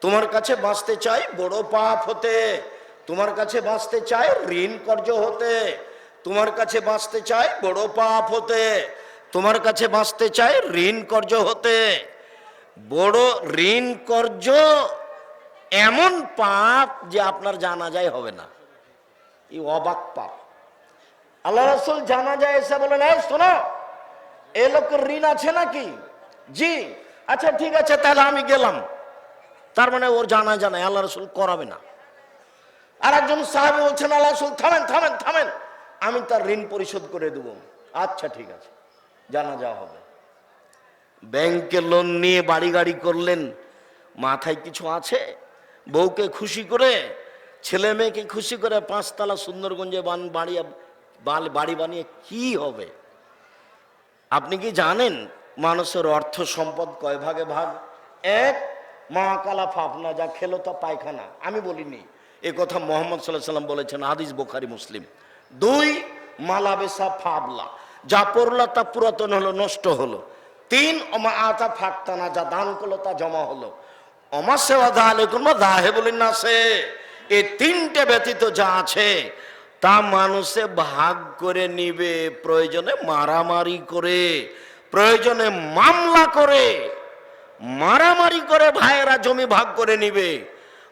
তোমার কাছে বাঁচতে চাই বড় পাপ হতে। তোমার কাছে বাঁচতে চাই ঋণ কর্য হতে। তোমার কাছে বাঁচতে চাই বড় পাপ হতে। তোমার কাছে বাঁচতে চাই ঋণ কর্য হতে। বড় ঋণ কর্য এমন পাপ যে আপনার জানা যায় হবে না। এই অবাক পাপ। আল্লাহ রসুল জানা যায় এসে বলেন, এই শোনো, এ লোকের ঋণ আছে নাকি? জি। আচ্ছা ঠিক আছে, তাহলে আমি গেলাম। তার মানে ওর জানা জানায় আল্লাহ রসুল করাবে না। আর একজন সাহেব বলছেন, আল্লাহ রসুল, থামেন থামেন থামেন। আমি তার ঋণ পরিশোধ করে দেবো। আচ্ছা ঠিক আছে। জানা যাওয়া হবে। ব্যাংকে লোন নিয়ে বাড়ি গাড়ি করলেন। মাথায় কিছু আছে? বউকে খুশি করে, ছেলে মেয়েকে খুশি করে পাঁচতলা সুন্দরগঞ্জে বান, বাড়ি বাড়ি বানিয়ে কি হবে? আপনি কি জানেন মানুষের অর্থ সম্পদ কয় ভাগে ভাগ? এক মা কালা ফাফনা, যা খেলো তা পায়খানা। আমি বলিনি, এ কথা মোহাম্মদ সাল্লাহ সাল্লাম বলেছেন, হাদিস বোখারি, মুসলিম। দুই, মালাবেসা ফাবলা, যা পড়ল তা পুরাতন হলো, নষ্ট হলো। তিন অমা আতা ফাঁকতানা, যা দান করল তা জমা হলো। অমা সেবা দা আলেকুন বা দাহে বলিন না সে এই তিনটে ব্যতীত যা আছে, তা মানুষে ভাগ করে নিবে, প্রয়োজনে মারামারি করে, প্রয়োজনে মামলা করে। মারামারি করে ভাইয়েরা জমি ভাগ করে নিবে।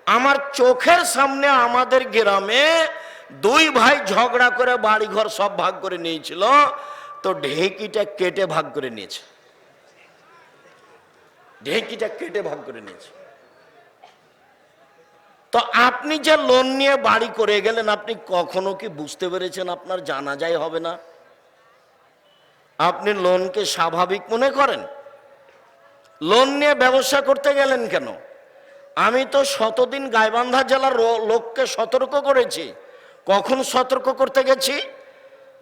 আমার চোখের সামনে আমাদের গ্রামে দুই ভাই ঝগড়া করে বাড়ি ঘর সব ভাগ করে নিয়েছিল, তো ঢেঁকিটা কেটে ভাগ করে নিয়েছে। ঢেঁকিটা কেটে ভাগ করে নিয়েছে। তো আপনি যে লোন নিয়ে বাড়ি করে গেলেন, আপনি কখনো কি বুঝতে পেরেছেন আপনার জানা যায় হবে না? আপনি লোনকে স্বাভাবিক মনে করেন? লোন নিয়ে ব্যবসা করতে গেলেন কেন? আমি তো শতদিন গাইবান্ধা জেলার লোককে সতর্ক করেছি। কখন সতর্ক করতে গেছি?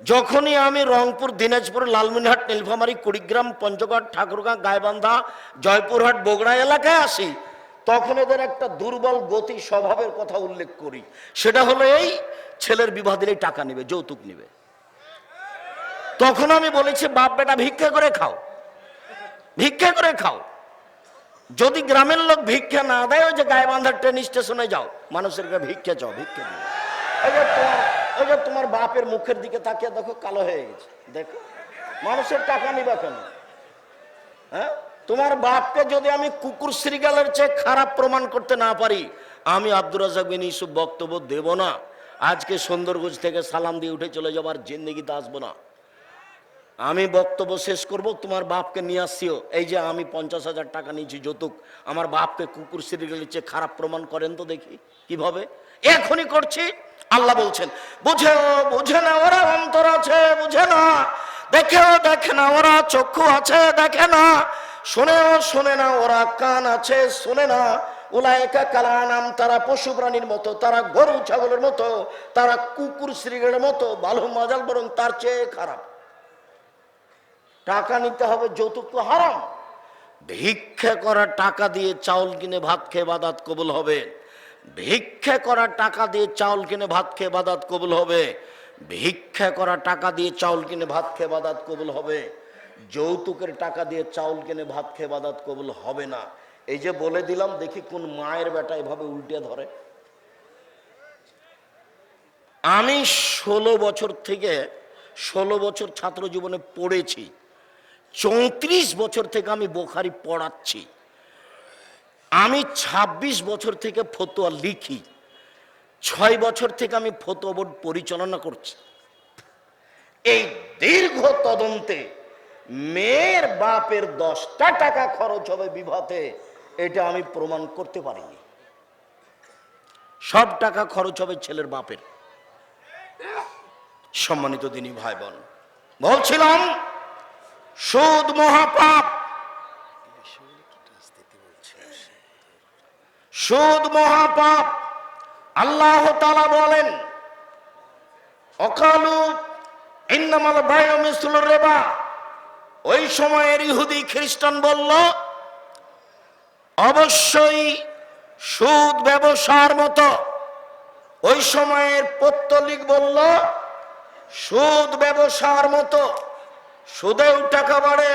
যখনই আমি রংপুর, দিনাজপুর লালমিনহাট নীলফামারী, কুড়িগ্রাম, পঞ্চগড়, ঠাকুরগাঁ, গাইবান্ধা, জয়পুরহাট, বগুড়া এলাকায় আসি, তখন এদের একটা দুর্বল গতি স্বভাবের কথা উল্লেখ করি। সেটা হলো এই, ছেলের বিবাহ দিলেই টাকা নেবে, যৌতুক নেবে। তখন আমি বলেছি বাপ বেটা ভিক্ষা করে খাও। ভিক্ষা করে খাও। যদি গ্রামের লোক ভিক্ষা না দেয়, ওই যে গায়েবান্ধার ট্রেন স্টেশনে যাও, মানুষের ভিক্ষা চাও, ভিক্ষা দিও। ওই তোমার বাপের মুখের দিকে তাকিয়ে দেখো, কালো হয়ে গেছে। দেখো, মানুষের টাকা নিবা কেন? হ্যাঁ? তোমার বাপকে যদি আমি কুকুর শ্রীগালের চেয়ে খারাপ প্রমাণ করতে না পারি, আমি আব্দুর রাজাক বিন বক্তব্য দেব না। আজকে সুন্দরগঞ্জ থেকে সালাম দিয়ে উঠে চলে যাবার জিন্দগিতে আসব না। আমি বক্তব্য শেষ করব, তোমার বাপকে নিয়ে আসছিও এই যে আমি পঞ্চাশ হাজার টাকা নিয়েছি, যৌতুক। আমার বাপকে কুকুর সিরিয়ালের চেয়ে খারাপ প্রমাণ করেন তো দেখি, কীভাবে? এখনই করছি, আল্লাহ বলছেন, বুঝেও, বুঝে না, ওরা অন্তর আছে, বুঝে না। দেখেও, দেখে না, ওরা চক্ষু আছে, দেখে না। শোনেও, শোনে না, ওরা কান আছে, শোনে না। উলায়কা কালা নাম, তারা পশু প্রাণীর মতো, তারা গরু, ছাগলের মতো, তারা কুকুর শ্রীগের মতো ভালো মাজাল বরং তার চেয়ে খারাপ। টাকা নিতে হবে, যৌতুক তো হারাম। ভিক্ষা করা টাকা দিয়ে চাউল কিনে ভাত খেয়ে বাদাত কবুল হবে। ভিক্ষা করা টাকা দিয়ে চাউল কিনে ভাত খেয়ে বাদাত কবুল হবে। ভিক্ষা করা টাকা দিয়ে চাউল কিনে ভাত খেয়ে বাদাত কবুল হবে। যৌতুকের টাকা দিয়ে চাউল কিনে ভাত খেয়ে বাদাত কবুল হবে না। এই যে বলে দিলাম, দেখি কোন মায়ের বেটা এভাবে উল্টে ধরে। আমি ষোলো বছর থেকে ষোলো বছর ছাত্র জীবনে পড়েছি। চৌত্রিশ বছর থেকে আমি বোখারি পড়াচ্ছি। আমি ২৬ বছর থেকে ফতোয়া লিখি। ছয় বছর থেকে আমি ফতোয়া বোর্ড পরিচালনা করছি। এই দীর্ঘ তদন্তে মেয়ের বাপের দশটা টাকা খরচ হবে বিভাতে, এটা আমি প্রমাণ করতে পারিনি। সব টাকা খরচ হবে ছেলের বাপের। সম্মানিত দিনী ভাই বোন বলছিলাম সুদ মহাপাপ। সুদ মহাপাপ। আল্লাহ তালা বলেন, অকালু ইন্নামাল বায়ু মিসুল রেবা। ওই সময়ের ইহুদি খ্রিস্টান বলল, অবশ্যই সুদ ব্যবসার মতো। ওই সময়ের পত্তলিক বলল, সুদ ব্যবসার মতো। সুদেও টাকা বাড়ে,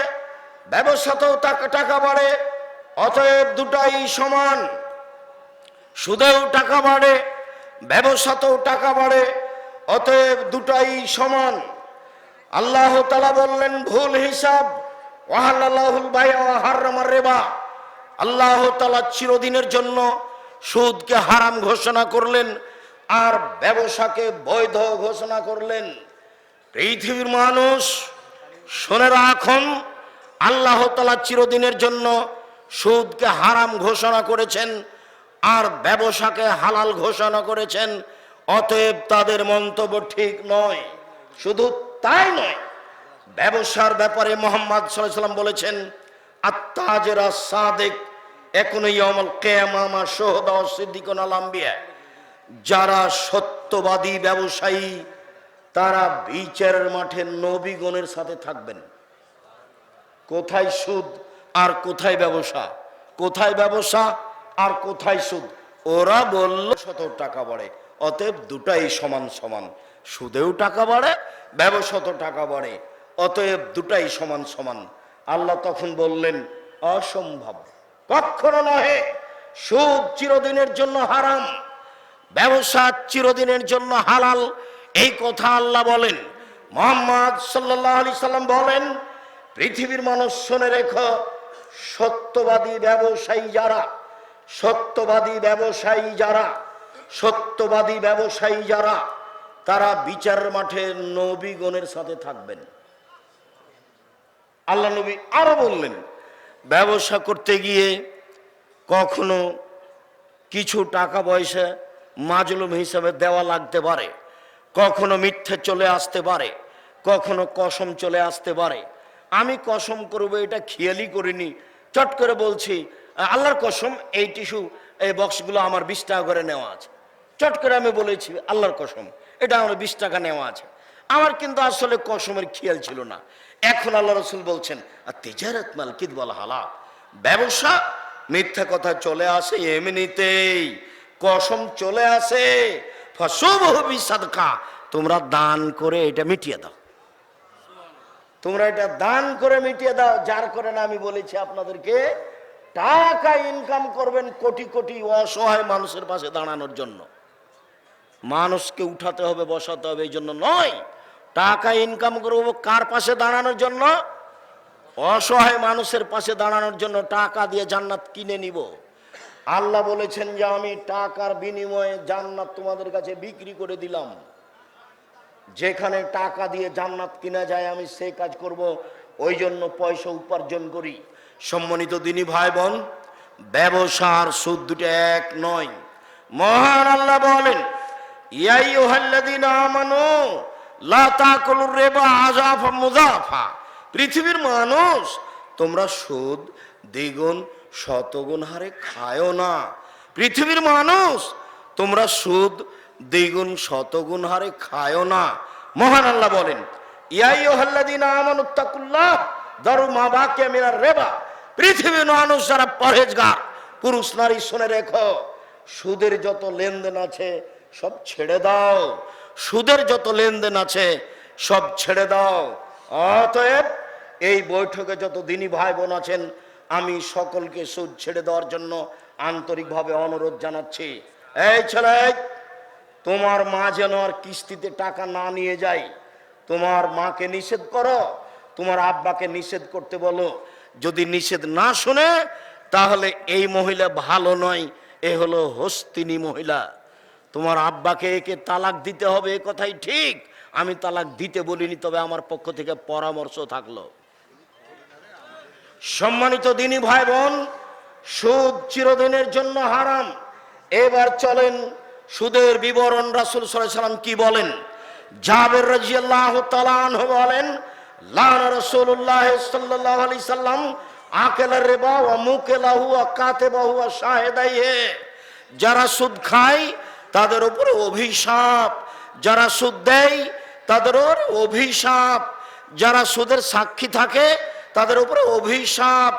ব্যবসাতেও টাকা বাড়ে, অতএব দুটাই সমান। সুদেও টাকা বাড়ে, ব্যবসাতেও টাকা বাড়ে, অতএব দুটাই সমান। আল্লাহ তালা বললেন, ভুল হিসাব ওয়াহাল্লাহুল ভাই রেবা। আল্লাহ তালা চিরদিনের জন্য সুদকে হারাম ঘোষণা করলেন, আর ব্যবসাকে বৈধ ঘোষণা করলেন। পৃথিবীর মানুষ শুনে রাখুন, আল্লাহ তালা চিরদিনের জন্য সুদকে হারাম ঘোষণা করেছেন আর ব্যবসাকে হালাল ঘোষণা করেছেন, অতএব তাদের মন্তব্য ঠিক নয়। শুধু তাই নয়, ব্যবসার ব্যাপারে মোহাম্মদ সাল্লাম বলেছেন আত্মাজেরা সাদেক, এখনই অমল কেয়ামামা সোহদা সিদ্দিকন আলাম্বিয়া যারা সত্যবাদী ব্যবসায়ী তারা বিচারের মাঠে নবীগণের সাথে থাকবেন। কোথায় সুদ আর কোথায় ব্যবসা? কোথায় ব্যবসা আর কোথায় সুদ? ওরা বলল, শত টাকা বাড়ে, অতএব দুটাই সমান সমান। সুদেও টাকা বাড়ে ব্যবসাত টাকা বাড়ে, অতএব দুটাই সমান সমান। আল্লাহ তখন বললেন, অসম্ভব, কখনো নহে, সুদ চিরদিনের জন্য হারাম, ব্যবসা চিরদিনের জন্য হালাল এই কথা আল্লাহ বলেন। মোহাম্মদ সাল্লাহ আলি সাল্লাম বলেন, পৃথিবীর মানুষ শুনে রেখো, সত্যবাদী ব্যবসায়ী যারা, সত্যবাদী ব্যবসায়ী যারা, সত্যবাদী ব্যবসায়ী যারা, তারা বিচার মাঠে নবীগণের সাথে থাকবেন। আল্লাহ নবী আরও বললেন, ব্যবসা করতে গিয়ে কখনো কিছু টাকা পয়সা মাজলুম হিসাবে দেওয়া লাগতে পারে। কখনো মিথ্যে চলে আসতে পারে, কখনো কসম চলে আসতে পারে। আমি কসম করব, এটা খেয়ালই করিনি। চট করে বলছি, আল্লাহর কসম, এই টিস্যু, এই বক্সগুলো আমার বিশ টাকা করে নেওয়া আছে। চট করে আমি বলেছি, আল্লাহর কসম, এটা আমার বিশ টাকা নেওয়া আছে। আমার কিন্তু আসলে কসমের খেয়াল ছিল না। এখন আল্লাহ রসুল বলছেন, আর তেজারত মাল কিদ বলা হালা ব্যবসা, মিথ্যা কথা চলে আসে এমনিতেই। কসম চলে আসে তোমরা দান করে এটা মিটিয়ে দাও। তোমরা এটা দান করে মিটিয়ে দাও, যার করে না আমি বলেছি আপনাদেরকে, টাকা ইনকাম করবেন কোটি কোটি অসহায় মানুষের পাশে দাঁড়ানোর জন্য। মানুষকে উঠাতে হবে, বসাতে হবে, এই জন্য নয়। টাকা ইনকাম করব কার পাশে দাঁড়ানোর জন্য? অসহায় মানুষের পাশে দাঁড়ানোর জন্য টাকা দিয়ে জান্নাত কিনে নিব। আল্লাহ বলেছেন যে আমি টাকার বিনিময়ে জান্নাত তোমাদের কাছে বিক্রি করে দিলাম। যেখানে টাকা দিয়ে জান্নাত কিনা যায়, আমি সে কাজ করব, ওই জন্য পয়সা উপার্জন করি। সম্মানিত দিনী ভাই বোন ব্যবসার সুদ দুটো এক নয়। মহান আল্লাহ বলেন পৃথিবীর মানুষ, তোমরা সুদ, দ্বিগুণ শতগুণ হারে খায়ও না। পৃথিবীর মানুষ, তোমরা সুদ, দ্বিগুণ, শতগুণ হারে খায়ও না। মহান আল্লাহ বলেন ইয়াইয়ুহাল্লাযীনা আমানু তাকুল্লাহ দারু মা বাকিয়া মিনার রিবা। পৃথিবীর মানুষ যারা পরহেজগার, পুরুষ, নারী, শুনে রেখো, সুদের যত লেনদেন আছে সব ছেড়ে দাও। সুদের যত লেনদেন আছে সব ছেড়ে দাও। অতএব এই বৈঠকে যত দিনী ভাই বোন আছেন আমি সকলকে সুদ ছেড়ে দেওয়ার জন্য আন্তরিকভাবে অনুরোধ জানাচ্ছি। এই ছেলে, তোমার মা যেন আর কিস্তিতে টাকা না নিয়ে যায়, তোমার মাকে নিষেধ করো, তোমার আব্বাকে নিষেধ করতে বলো। যদি নিষেধ না শুনে, তাহলে এই মহিলা ভালো নয়, এ হলো হস্তিনী মহিলা। তোমার আব্বাকে একে তালাক দিতে হবে, এ কথাই ঠিক। আমি তালাক দিতে বলিনি, তবে আমার পক্ষ থেকে পরামর্শ থাকল। সম্মানিত দিনী ভাই বোন, সুদ চিরদিনের জন্য হারাম। এবার চলেন সুদের বিবরণ রাসুল সাল্লাম কি বলেন? জাবের রাজিয়াল্লাহ তালান বলেন, লান রসুল্লাহ সাল্লাহ আলি সাল্লাম আকেলা রেবা ও মুকেলাহু কাতে বাহু শাহেদাইহে। যারা সুদ খায়, তাদের উপরে অভিশাপ। যারা সুদ দেয়, তাদের ওপর অভিশাপ। যারা সুদের সাক্ষী থাকে তাদের উপরে অভিশাপ।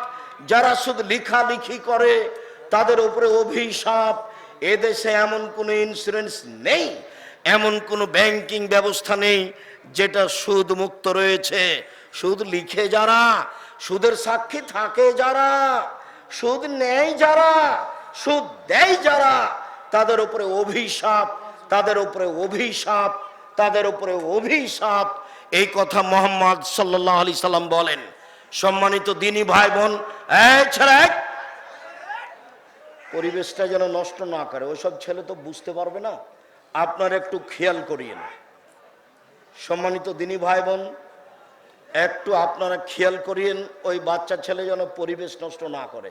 যারা সুদ লিখালিখি করে, তাদের উপরে অভিশাপ। এদেশে এমন কোনো ইন্স্যুরেন্স নেই, এমন কোনো ব্যাংকিং ব্যবস্থা নেই, যেটা সুদ মুক্ত রয়েছে। সুদ লিখে যারা, সুদের সাক্ষী থাকে যারা, সুদ নেয় যারা, সুদ দেয় যারা, তাদের উপরে অভিশাপ, তাদের উপরে অভিশাপ, তাদের উপরে অভিশাপ। এই কথা মোহাম্মদ সাল্লাহ আলি সাল্লাম বলেন। সম্মানিত দিনী ভাই বোন পরিবেশটা যেন নষ্ট না করে, ওইসব ছেলে তো বুঝতে পারবে না। আপনার একটু খেয়াল করিয়েন সম্মানিত দিনী ভাই বোন, একটু আপনারা খেয়াল করিয়েন ওই বাচ্চা ছেলে যেন পরিবেশ নষ্ট না করে।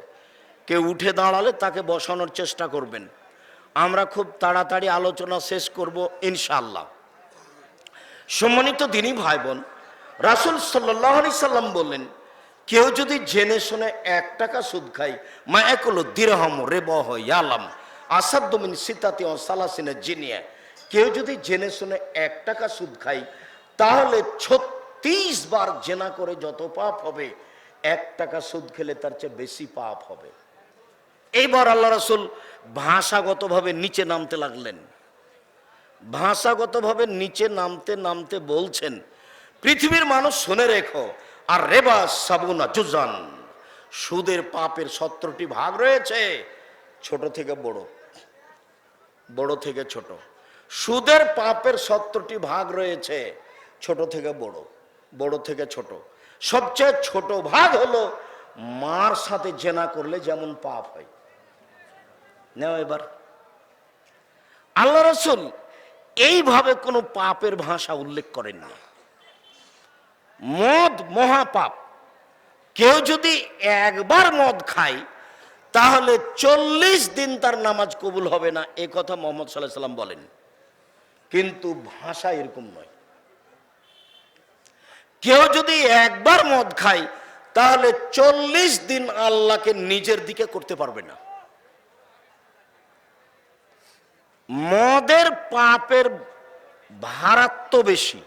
কেউ উঠে দাঁড়ালে তাকে বসানোর চেষ্টা করবেন। আমরা খুব তাড়াতাড়ি আলোচনা শেষ করব ইনশাল্লাহ সম্মানিত দিনী ভাই বোন, রাসুল সাল্লাহ সাল্লাম বললেন কেউ যদি জেনে শুনে এক টাকা সুদ খায় মা একলো দিরহম রে ইয়ালাম আসাদ্দমিন সীতাতি ও সালাসিনে জিনিয়া। কেউ যদি জেনে শুনে এক টাকা সুদ খায়, তাহলে ছত্রিশ বার জেনা করে যত পাপ হবে, এক টাকা সুদ খেলে তার চেয়ে বেশি পাপ হবে। এইবার আল্লাহ রসুল ভাষাগতভাবে নিচে নামতে লাগলেন। ভাষাগতভাবে নিচে নামতে নামতে বলছেন, পৃথিবীর মানুষ শুনে রেখো আর রেবা সাবুনা জুজান। সুদের পাপের সত্তরটি ভাগ রয়েছে, ছোট থেকে বড় বড় থেকে ছোট। সুদের পাপের সত্তরটি ভাগ রয়েছে, ছোট থেকে বড় বড় থেকে ছোট। সবচেয়ে ছোট ভাগ হলো মার সাথে জেনা করলে যেমন পাপ হয়। নেও এবার। আল্লাহ রসুল এইভাবে কোনো পাপের ভাষা উল্লেখ করেননি। মদ মহাপাপ। কেউ যদি একবার মদ খায়, তাহলে চল্লিশ দিন তার নামাজ কবুল হবে না, এ কথা মোহাম্মদ সাল্লাহ সাল্লাম বলেন। কিন্তু ভাষা এরকম নয়। কেউ যদি একবার মদ খায়, তাহলে চল্লিশ দিন আল্লাহকে নিজের দিকে করতে পারবে না। মদের পাপের ভারাত্ম বেশি।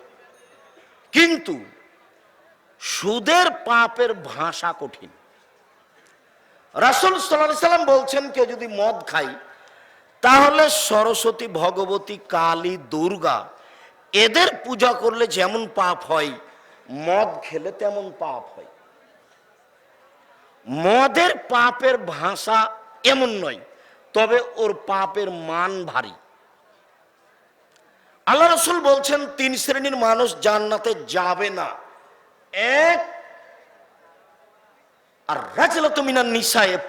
কিন্তু সুদের পাপের ভাষা কঠিন। রাসুল সাল্লাম বলছেন, কেউ যদি মদ খাই তাহলে সরস্বতী ভগবতী কালী দুর্গা, এদের পূজা করলে যেমন পাপ হয়, মদ খেলে তেমন পাপ হয়। মদের পাপের ভাষা এমন নয়, তবে ওর পাপের মান ভারী। আল্লাহ রসুল বলছেন, তিন শ্রেণির মানুষ জান্নাতে যাবে না।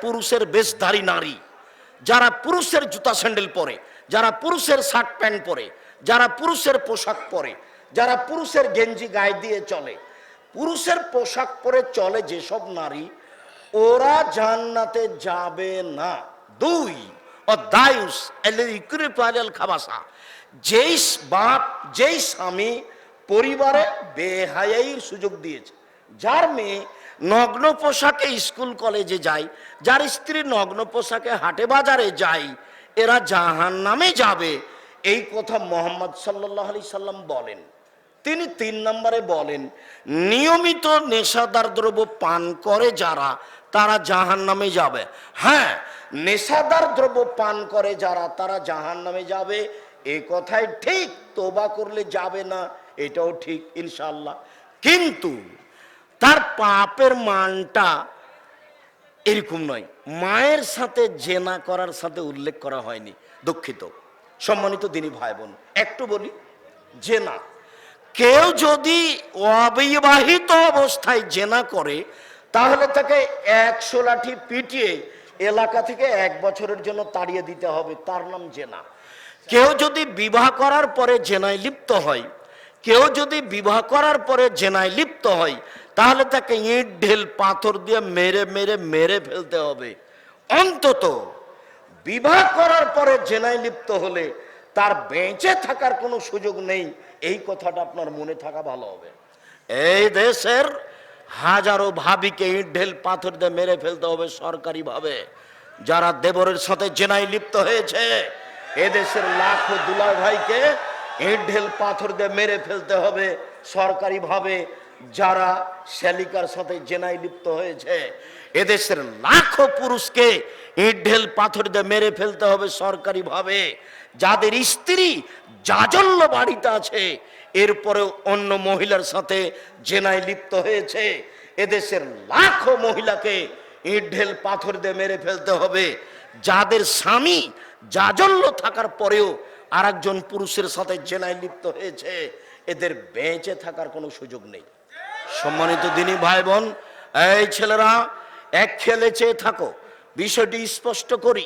পুরুষের বেশধারী নারী। যারা পুরুষের জুতা স্যান্ডেল পরে, যারা পুরুষের শার্ট প্যান্ট পরে, যারা পুরুষের পোশাক পরে, যারা পুরুষের গেঞ্জি গায়ে দিয়ে চলে, পুরুষের পোশাক পরে চলে যেসব নারী, ওরা জান্নাতে যাবে না। দুই ও দায়ুস খাবাসা। যেই বাপ, যেই স্বামী পরিবারে বেহায়াইর সুযোগ দিয়েছে। যার মেয়ে নগ্ন পোশাকে স্কুল কলেজে যায়, যার স্ত্রী নগ্ন পোশাকে হাটে বাজারে যায়, এরা জাহান নামে যাবে। এই কথা মোহাম্মদ সাল্লাহ আলি সাল্লাম বলেন। তিনি তিন নম্বরে বলেন, নিয়মিত নেশাদার দ্রব্য পান করে যারা, তারা জাহান নামে যাবে। হ্যাঁ নেশাদার দ্রব্য পান করে যারা, তারা জাহান নামে যাবে। এই কথাই ঠিক, তোবা করলে যাবে না। এটাও ঠিক ইনশাল্লাহ কিন্তু তার পাপের মানটা এরকম নয়। মায়ের সাথে জেনা করার সাথে উল্লেখ করা হয়নি, দুঃখিত। সম্মানিত দিনী ভাই বোন একটু বলি, জেনা। কেউ যদি অবিবাহিত অবস্থায় জেনা করে, তাহলে তাকে একশো লাঠি পিটিয়ে এলাকা থেকে এক বছরের জন্য তাড়িয়ে দিতে হবে। তার নাম জেনা। কেউ যদি বিবাহ করার পরে জেনায় লিপ্ত হয় কেউ যদি বিবাহ করার পরে জেনায় লিপ্ত হয়, তাহলে তাকে ইট, ঢেল, পাথর দিয়ে মেরে মেরে মেরে ফেলতে হবে। অন্তত বিবাহ করার পরে জেনায় লিপ্ত হলে তার বেঁচে থাকার কোনো সুযোগ নেই। এই কথাটা আপনার মনে থাকা ভালো হবে। এই দেশের হাজারো ভাবিকে ইট, ঢেল, পাথর দিয়ে মেরে ফেলতে হবে সরকারিভাবে। যারা দেবরের সাথে জেনায় লিপ্ত হয়েছে, এদেশের লাখো দুলার ভাইকে ইট ঢেল পাথর দিয়ে মেরে ফেলতে হবে সরকারিভাবে যারা শ্যালিকার সাথে জেনায় লিপ্ত হয়েছে। এদেশের লাখো পুরুষকে ইট ঢেল পাথর দিয়ে মেরে ফেলতে হবে সরকারিভাবে। যাদের স্ত্রী জাজল্য বাড়িতে আছে, এরপরেও অন্য মহিলার সাথে জেনায় লিপ্ত হয়েছে। এদেশের লাখো মহিলাকে ইট ঢেল পাথর দিয়ে মেরে ফেলতে হবে। যাদের স্বামী জাজল্য থাকার পরেও আর একজন পুরুষের সাথে জেনায় লিপ্ত হয়েছে, এদের বেঁচে থাকার কোনো সুযোগ নেই। সম্মানিত দিনী ভাই বোন এই ছেলেরা এক খেলে চেয়ে থাকো, বিষয়টি স্পষ্ট করি,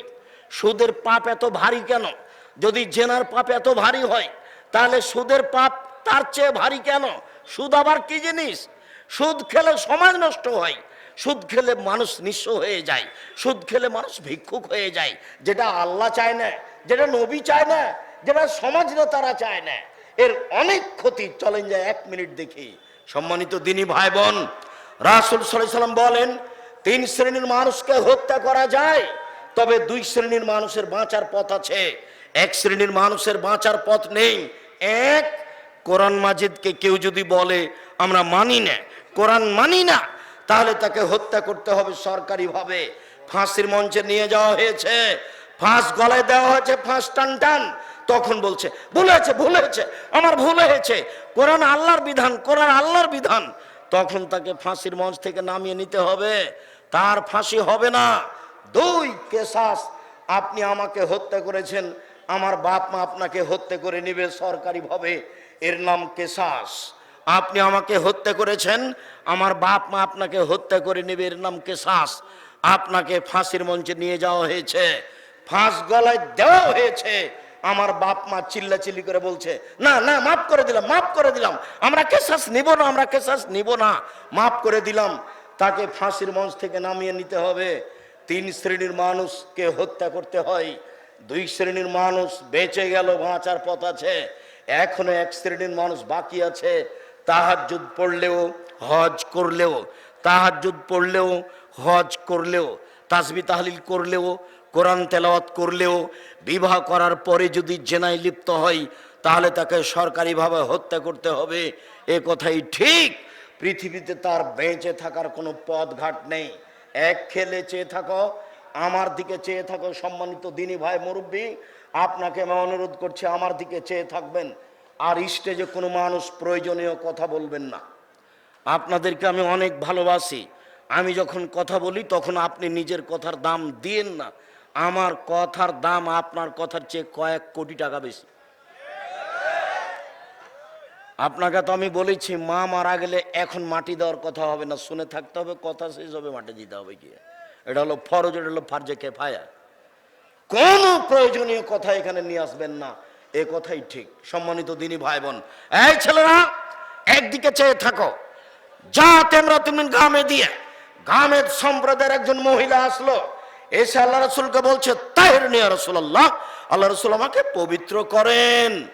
সুদের পাপ এত ভারী কেন? যদি জেনার পাপ এত ভারী হয়, তাহলে সুদের পাপ তার চেয়ে ভারী কেন? সুদ আবার কি জিনিস? সুদ খেলে সমাজ নষ্ট হয়, সুদ খেলে মানুষ নিঃস্ব হয়ে যায়, সুদ খেলে মানুষ ভিক্ষুক হয়ে যায়, যেটা আল্লাহ চায় না, যেটা নবী চায় না যেটা সমাজ নেতারা চায় না। এর অনেক ক্ষতি। চলেন যায় এক মিনিট দেখি। সম্মানিত দিনী ভাই বোন রাসুল সাল্লাম বলেন, তিন শ্রেণির মানুষকে হত্যা করা যায়, তবে দুই শ্রেণির মানুষের বাঁচার পথ আছে। এক শ্রেণির মানুষের বাঁচার পথ নেই। এক, কোরআন মাজিদকে কেউ যদি বলে, আমরা মানি না, কোরআন মানি না, তাহলে তাকে হত্যা করতে হবে সরকারিভাবে। ফাঁসির মঞ্চে নিয়ে যাওয়া হয়েছে। ফাঁস গলায় দেওয়া হয়েছে, ফাঁস টান টান তখন বলছে, ভুল হয়েছে ভুল হয়েছে, আমার ভুল হয়েছে। কোরআন আল্লাহর বিধান, কোরআন আল্লাহর বিধান। তখন তাকে ফাঁসির মঞ্চ থেকে নামিয়ে নিতে হবে। তার ফাঁসি হবে না। দুই কেসাস, আপনি আমাকে হত্যা করেছেন, আমার বাপ মা আপনাকে হত্যা করে নেবে সরকারিভাবে। এর নাম কেসাস। আপনি আমাকে হত্যা করেছেন, আমার বাপ মা আপনাকে হত্যা করে নেবে। এর নাম কেসাস। আপনাকে ফাঁসির মঞ্চে নিয়ে যাওয়া হয়েছে। ফাঁস গলায় দেওয়া হয়েছে। আমার বাপ মা চিল্লাচিল্লি করে বলছে, না না, মাফ করে দিলাম, মাফ করে দিলাম। আমরা কেসাস নিব না, আমরা কেসাস নিব না। মাফ করে দিলাম। তাকে ফাঁসির মঞ্চ থেকে নামিয়ে নিতে হবে। তিন শ্রেণির মানুষকে হত্যা করতে হয়। দুই শ্রেণির মানুষ বেঁচে গেল, বাঁচার পথ আছে। এখনও এক শ্রেণির মানুষ বাকি আছে। তাহাজ্জুদ পড়লেও, হজ করলেও, তাহাজ্জুদ পড়লেও, হজ করলেও তাসবি তাহলিল করলেও কোরআন তেলাওয়াত করলেও বিবাহ করার পরে যদি জেনায় লিপ্ত হয়, তাহলে তাকে সরকারিভাবে হত্যা করতে হবে। এ কথাই ঠিক। পৃথিবীতে তার বেঁচে থাকার কোনো পথ ঘাট নেই। এক খেলে চেয়ে থাকো, আমার দিকে চেয়ে থাকো, সম্মানিত দিনী ভাই মুরব্বী, আপনাকে আমি অনুরোধ করছি, আমার দিকে চেয়ে থাকবেন। আর স্টেজে কোনো মানুষ প্রয়োজনীয় কথা বলবেন না। আপনাদেরকে আমি অনেক ভালোবাসি। আমি যখন কথা বলি, তখন আপনি নিজের কথার দাম দিয়েন না। আমার কথার দাম আপনার কথার চেয়ে কয়েক কোটি টাকা বেশি। আপনাকে তো আমি বলেছি, মা মারা গেলে এখন মাটি দেওয়ার কথা হবে না, শুনে থাকতে হবে, কথা শেষ হবে, মাটি দিতে হবে কি এটা হলো ফরজ, এটা হলো ফার্জে কেফায়া। কোন প্রয়োজনীয় কথা এখানে নিয়ে আসবেন না, এ কথাই ঠিক। সম্মানিত দিনই ভাই বোন এই ছেলেরা, একদিকে চেয়ে থাকো। যা তোমরা তুমি গ্রামে দিয়ে গ্রামের সম্প্রদায়ের একজন মহিলা আসলো। এসে আল্লাহ রসুলকে বলছে, তাহের নিয়া রসুল্লাহ আল্লাহ আল্লাহ রসুল আমাকে পবিত্র করেন।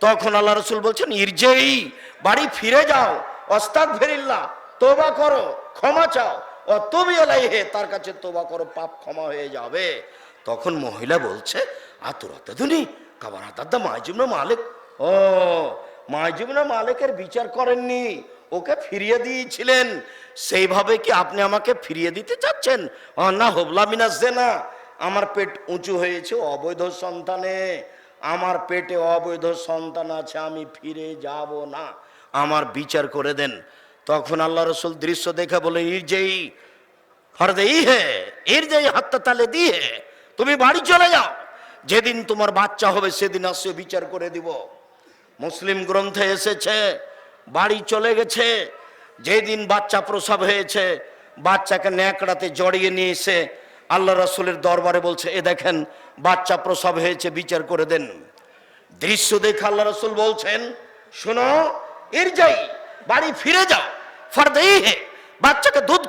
তখন আল্লাহ রসুল বলছেন, ইরজেই, বাড়ি ফিরে যাও। অস্তাক ফেরিল্লা তোবা করো, ক্ষমা চাও। ও তুমি হে তার কাছে তোবা করো, পাপ ক্ষমা হয়ে যাবে। তখন মহিলা বলছে আতুর অত্যাধুনি কাবার হাতার মাইজুমনা মালিক। ও মাইজুমনা মালিকের বিচার করেননি। ওকে ফিরিয়ে দিয়েছিলেন। সেইভাবে কি আপনি আমাকে ফিরিয়ে দিতে চাচ্ছেন? না, হোবলা মিনাস না। আমার পেট উঁচু হয়েছে, অবৈধ সন্তানে। আমার পেটে অবৈধ সন্তান আছে, আমি ফিরে যাব না। আমার বিচার করে দেন। তখন আল্লাহ রসুল দৃশ্য দেখে বলে যেই ফরদে ই হে যে হাতটা তালে দিয়ে তুমি বাড়ি চলে যাও। যেদিন তোমার বাচ্চা হবে, সেদিন আসে, বিচার করে দিব। মুসলিম গ্রন্থে এসেছে বাড়ি চলে গেছে। যেদিন বাচ্চা প্রসব হয়েছে, বাচ্চাকে ন্যাকড়াতে জড়িয়ে নিয়ে এসে আল্লাহ রসুলের দরবারে বলছে, এ দেখেন, বাচ্চা প্রসব হয়েছে, বিচার করে দেন। দৃশ্য দেখে আল্লাহ রসুল বলছেন, শোনো এর যাই বাড়ি ফিরে যাও ফরদেই হে, বাচ্চাকে দুধ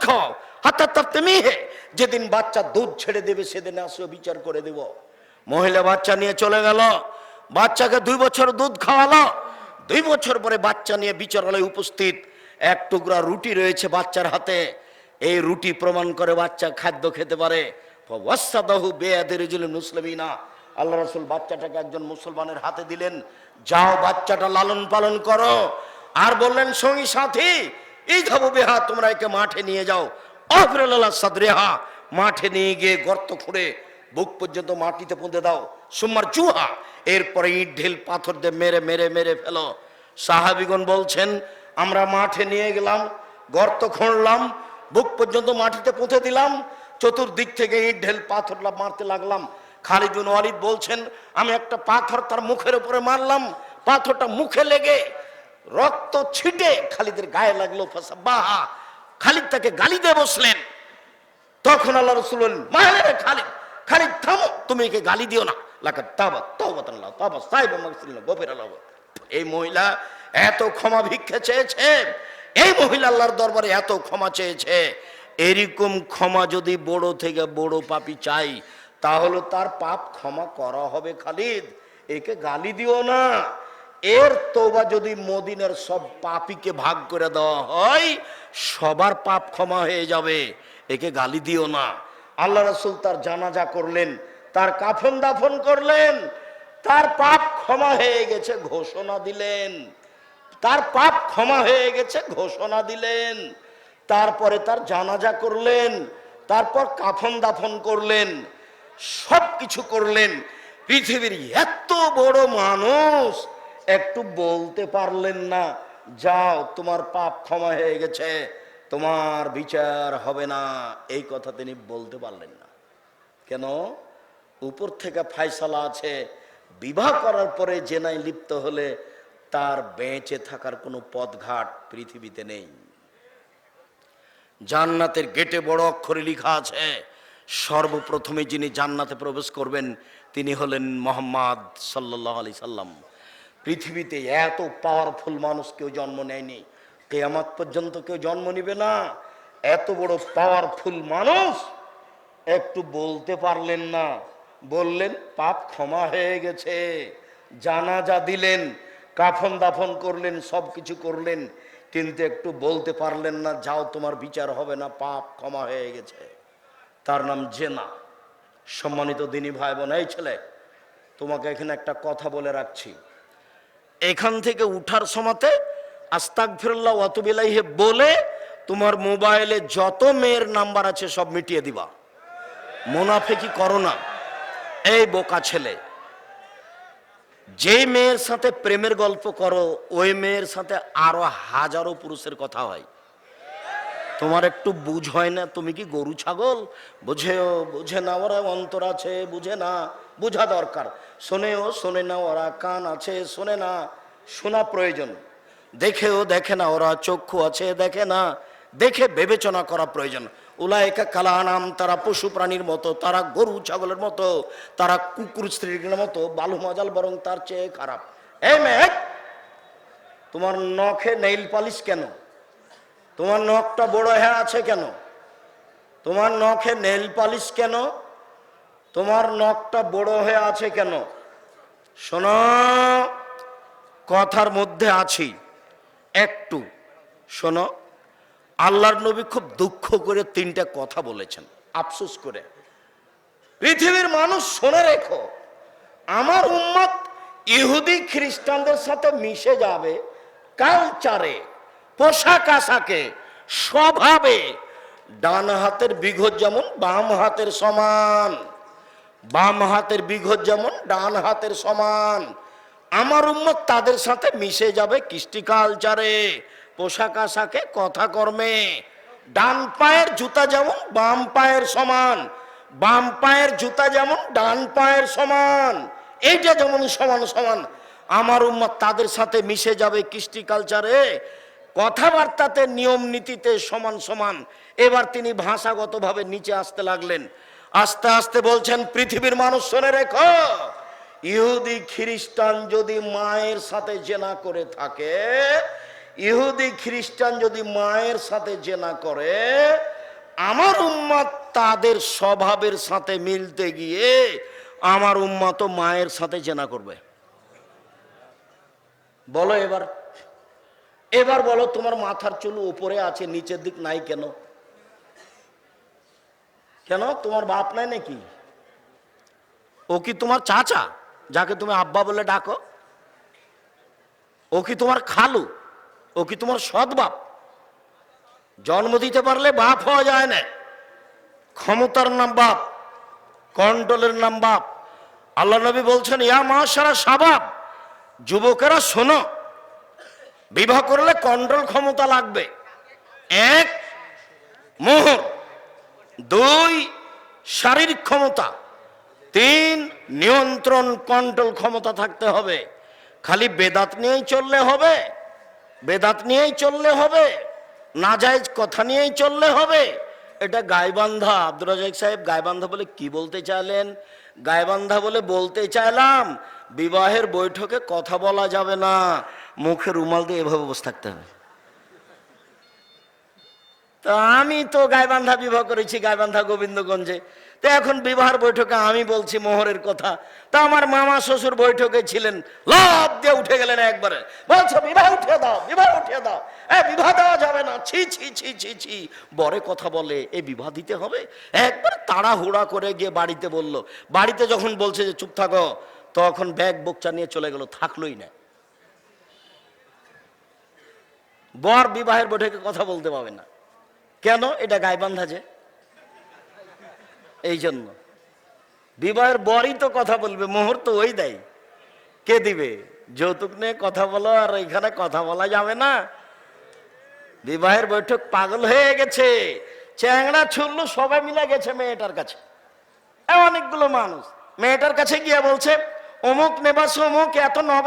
হাতার তুমি হে, যেদিন বাচ্চা দুধ ছেড়ে দেবে, সেদিন আসো বিচার করে দেব। মহিলা বাচ্চা নিয়ে চলে গেল, বাচ্চাকে দুই বছর দুধ খাওয়ালো দুই বছর পরে বাচ্চা নিয়ে বিচারালয়ে উপস্থিত। এক টুকরা রুটি রয়েছে বাচ্চার হাতে। এই রুটি প্রমাণ করে বাচ্চা খাদ্য খেতে পারে। মুসলিমিনা। আল্লাহ রসুল বাচ্চাটাকে একজন মুসলমানের হাতে দিলেন। যাও বাচ্চাটা লালন পালন করো। আর বললেন, সঙ্গী সাথী এই ধাবু বেহা, তোমরা একে মাঠে নিয়ে যাও। অফরল্লাহ সাদরেহা, মাঠে নিয়ে গিয়ে গর্ত খুঁড়ে বুক পর্যন্ত মাটিতে পুঁতে দাও। সুমার চুহা। এরপরে ইট, ঢিল, পাথর দিয়ে মেরে মেরে মেরে ফেলো। সাহাবিগণ বলছেন, আমরা মাঠে নিয়ে গেলাম, গর্ত খুঁড়লাম, বুক পর্যন্ত মাটিতে পুঁতে দিলাম, চতুর্দিক থেকে ইট, ঢেল, পাথর মারতে লাগলাম। খালিদুন ওয়ালিদ বলছেন, আমি একটা পাথর তার মুখের উপরে মারলাম, পাথরটা মুখে লেগে রক্ত ছিটে খালিদের গায়ে লাগল বাহা খালিদ তাকে গালি দিয়ে বসলেন। তখন আল্লাহ রসুল মায়ের খালিদ খালিদ থামো, তুমি একে গালি দিও না। এই মহিলা এত ক্ষমা ভিক্ষে চেয়েছে, এই মহিলা আল্লাহর দরবারে এত ক্ষমা চেয়েছে। এরকম ক্ষমা যদি বড় থেকে বড় পাপি চাই, তাহলে তার পাপ ক্ষমা করা হবে খালিদ। একে গালি দিও না। এর তোবা যদি মদিনের সব পাপিকে ভাগ করে দেওয়া হয়, সবার পাপ ক্ষমা হয়ে যাবে। একে গালি দিও না। আল্লাহ রসুল তার জানাজা করলেন, তার কাফন দাফন করলেন, তার পাপ ক্ষমা হয়ে গেছে ঘোষণা দিলেন। তার পাপ ক্ষমা হয়ে গেছে ঘোষণা দিলেন। তারপরে তার জানাজা করলেন, তারপর কাফন দাফন করলেন সব কিছু করলেন। পৃথিবীর এত বড় মানুষ, একটু বলতে পারলেন না, যাও, তোমার পাপ ক্ষমা হয়ে গেছে। তোমার বিচার হবে না, এই কথা তিনি বলতে পারলেন না। কেন? উপর থেকে ফায়সালা আছে, বিবাহ করার পরে জেনায় লিপ্ত হলে তার বেঁচে থাকার কোনো পথঘাট পৃথিবীতে নেই। জান্নাতের গেটে বড় অক্ষরে লিখা আছে, সর্বপ্রথমে যিনি জান্নাতে প্রবেশ করবেন, তিনি হলেন মোহাম্মদ সাল্লাহ আলি সাল্লাম। পৃথিবীতে এত পাওয়ারফুল মানুষ কেউ জন্ম নেয়নি। কেয়ামাত পর্যন্ত কেউ জন্ম নিবে না। এত বড় পাওয়ারফুল মানুষ একটু বলতে পারলেন না। বললেন, পাপ ক্ষমা হয়ে গেছে। জানাজা দিলেন, কাফন দাফন করলেন সব কিছু করলেন, কিন্তু একটু বলতে পারলেন না, যাও, তোমার বিচার হবে না, পাপ ক্ষমা হয়ে গেছে। তার নাম জেনা। সম্মানিত দিনী ভাই বোন এই ছেলে, তোমাকে এখানে একটা কথা বলে রাখছি। এখান থেকে উঠার সময়তে আস্তাক ফিরল্লাহ অতবিলাইহে বলে তোমার মোবাইলে যত মেয়ের নাম্বার আছে সব মিটিয়ে দিবা। মোনাফেকি করো না। এই বোকা ছেলে। যে মেয়ের সাথে প্রেমের গল্প করো, ওই মেয়ের সাথে আরও হাজারো পুরুষের কথা হয়। তোমার একটু বুঝ হয় না, তুমি কি গরু ছাগল? বুঝেও, বুঝে না ওরা অন্তর আছে, বুঝে না। বুঝা দরকার। শোনেও, শোনে না ওরা কান আছে, শোনে না। শোনা প্রয়োজন। দেখেও দেখে না, ওরা চক্ষু আছে, দেখে না। দেখে বিবেচনা করা প্রয়োজন। উলায়কা কালানাম, তারা পশু প্রাণীর মতো, তারা গরু ছাগলের মতো, তারা কুকুর স্ত্রীর মতো, বালু মজাল বরং তার চেয়ে খারাপ। এই তোমার নখে নেইল পালিশ কেন? তোমার নখটা বড় হয়ে আছে কেন? তোমার নখে নেল পালিশ কেন? তোমার নখটা বড় হয়ে আছে কেন? শোনো, কথার মধ্যে আছি। একটু। শোনো, আল্লাহর নবী খুব দুঃখ করে তিনটা কথা বলেছেন। আফসোস করে। পৃথিবীর মানুষ শোনে রেখো, আমার উম্মত ইহুদি খ্রিস্টানদের সাথে মিশে যাবে কালচারে পোশাক আশাকে, স্বভাবে। ডান হাতের বিঘত যেমন, বাম হাতের সমান। বাম হাতের বিঘত যেমন, ডান হাতের সমান। আমার উম্মত তাদের সাথে মিশে যাবে কৃষ্টি কালচারে পোশাক আশাকে, কথা কর্মে। ডান পায়ের জুতা যেমন, বাম পায়ের সমান। বাম পায়ের জুতা যেমন, ডান পায়ের সমান। এইটা যেমন সমান সমান। আমার উম্মত তাদের সাথে মিশে যাবে কৃষ্টি কালচারে কথাবার্তাতে, নিয়ম নীতিতে সমান সমান। এবার তিনি ভাষাগতভাবে নিচে আসতে লাগলেন। আস্তে আস্তে বলছেন, পৃথিবীর মানুষ শোনে রেখো। ইহুদি খ্রিস্টান যদি মায়ের সাথে জেনা করে থাকে, ইহুদি খ্রিস্টান যদি মায়ের সাথে জেনা করে, আমার উম্মাদ তাদের স্বভাবের সাথে মিলতে গিয়ে আমার উম্মা তো মায়ের সাথে জেনা করবে। বলো এবার। এবার বলো, তোমার মাথার চুল উপরে আছে, নিচের দিক নাই কেন? কেন? তোমার বাপ নাই নাকি? ও কি তোমার চাচা? যাকে তুমি আব্বা বলে ডাকো, ও কি তোমার খালু? ও কি তোমার সৎ বাপ? জন্ম দিতে পারলে বাপ হওয়া যায় না। ক্ষমতার নাম বাপ, কন্ট্রোলের নাম বাপ। আল্লাহ নবী বলছেন, ইয়া মা সারা সাবাব যুবকেরা শোনো, বিবাহ করলে কন্ট্রোল ক্ষমতা লাগবে। এক, মোহর। দুই, শারীরিক ক্ষমতা। তিন নিয়ন্ত্রণ কন্ট্রোল ক্ষমতা থাকতে হবে। খালি বেদাত নিয়েই চললে হবে, বেদাত নিয়েই চললে হবে না নাজাইজ কথা নিয়েই চললে হবে। এটা গায়বান্ধা আব্দুর রাজাক সাহেব গায়বান্ধা বলে কি বলতে চাইলেন? গায়বান্ধা বলে বলতে চাইলাম, বিবাহের বৈঠকে কথা বলা যাবে না মুখে রুমাল দিয়ে এভাবে বসে থাকতে হবে। তো আমি তো গায়বান্ধা বিবাহ করেছি গায়বান্ধা গোবিন্দগঞ্জে। তো এখন বিবাহের বৈঠকে আমি বলছি মোহরের কথা। তা আমার মামা শ্বশুর বৈঠকে ছিলেন লাভ দিয়ে উঠে গেলেন একবারে। বলছো, বিবাহ উঠে দাও, বিবাহ উঠে দাও। এ, বিবাহ দেওয়া যাবে না। ছি ছি ছি ছি ছি। বরে কথা বলে, এ, বিবাহ দিতে হবে? একবার তাড়াহুড়া করে গিয়ে বাড়িতে বলল। বাড়িতে যখন বলছে যে, চুপ থাকো, তখন ব্যাগ বোকচা নিয়ে চলে গেল, থাকলোই না। বর বিবাহের বৈঠকে কথা বলতে পাবে না। কেন? এটা গায়বান্ধা যে। এই জন্য বিবাহের বরই তো কথা বলবে মোহর তো ওই দেয়। কে দিবে? যৌতুক নিয়ে কথা বলো, আর এখানে কথা বলা যাবে না। বিবাহের বৈঠক পাগল হয়ে গেছে। চ্যাংড়া ছুড়লো সবাই মিলে গেছে মেয়েটার কাছে। অনেকগুলো মানুষ। মেয়েটার কাছে গিয়ে বলছে, অমুক নেবাস, অমুক এত নব